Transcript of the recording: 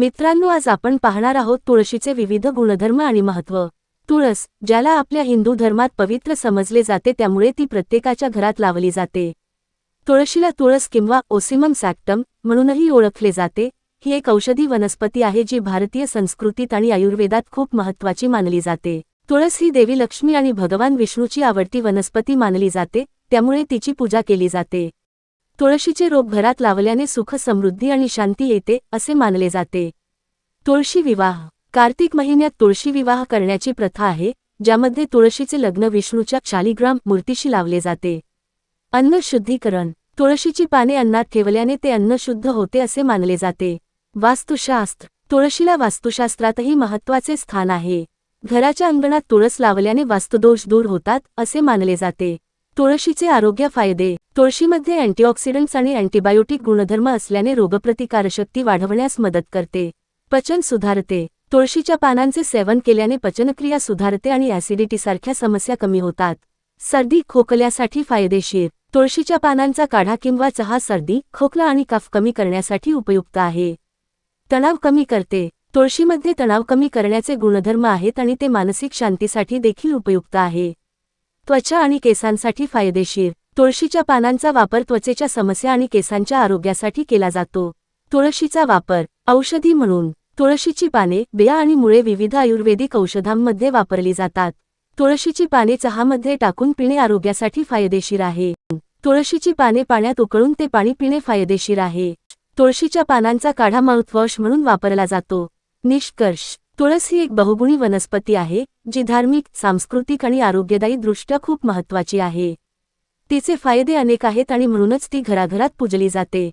मित्रांनो आज आपण पाहणार आहोत तुळशीचे विविध गुणधर्म आणि महत्त्व तुळस ज्याला आपल्या हिंदू धर्मात पवित्र समजले जाते त्यामुळे ती प्रत्येकाच्या घरात लावली जाते. तुळशीला तुळस किंवा ओसिमम सॅक्टम म्हणूनही ओळखले जाते. ही एक औषधी वनस्पती आहे जी भारतीय संस्कृतीत आणि आयुर्वेदात खूप महत्त्वाची मानली जाते. तुळस ही देवी लक्ष्मी आणि भगवान विष्णूची आवडती वनस्पती मानली जाते त्यामुळे तिची पूजा केली जाते. तुळशीचे रोप घरात लावल्याने सुख समृद्धी आणि शांती येते असे मानले जाते. तुळशी विवाह. कार्तिक महिन्यात तुळशी विवाह करण्याची प्रथा आहे ज्यामध्ये तुळशीचे लग्न विष्णूच्या शालिग्राम मूर्तीशी लावले जाते. अन्न शुद्धीकरण. तुळशीची पाने अन्नात ठेवल्याने ते अन्न शुद्ध होते असे मानले जाते. वास्तुशास्त्र. तुळशीला वास्तुशास्त्रातही महत्त्वाचे स्थान आहे. घराच्या अंगणात तुळस लावल्याने वास्तुदोष दूर होतात असे मानले जाते. तुळशीचे आरोग्य फायदे. तुळशीमध्ये अँटीऑक्सिडंट्स आणि अँटीबायोटिक गुणधर्म असल्याने रोगप्रतिकारशक्ती वाढवण्यास मदत करते. पचन सुधारते. तुळशीच्या पानांचे सेवन केल्याने पचनक्रिया सुधारते आणि ॲसिडिटीसारख्या समस्या कमी होतात. सर्दी खोकल्यासाठी फायदेशीर. तुळशीच्या पानांचा काढा किंवा चहा सर्दी खोकला आणि कफ कमी करण्यासाठी उपयुक्त आहे. तणाव कमी करते. तुळशीमध्ये तणाव कमी करण्याचे गुणधर्म आहेत आणि ते मानसिक शांतीसाठी देखील उपयुक्त आहे. त्वचा आणि केसांसाठी फायदेशीर. तुळशीच्या पानांचा वापर त्वचेच्या समस्या आणि केसांच्या आरोग्यासाठी केला जातो. तुळशीचा वापर औषधी म्हणून. तुळशीची पाने बिया आणि मुळे विविध आयुर्वेदिक औषधांमध्ये वापरली जातात. तुळशीची पाने चहामध्ये टाकून पिणे आरोग्यासाठी फायदेशीर आहे. तुळशीची पाने पाण्यात उकळून ते पाणी पिणे फायदेशीर आहे. तुळशीच्या पानांचा काढा माउथवॉश म्हणून वापरला जातो. निष्कर्ष तुळस ही एक बहुगुणी वनस्पती आहे जी धार्मिक सांस्कृतिक आणि आरोग्यदायी दृष्ट्या खूप महत्त्वाची आहे. तिचे फायदे अनेक आहेत आणि म्हणूनच ती घराघरात पूजली जाते.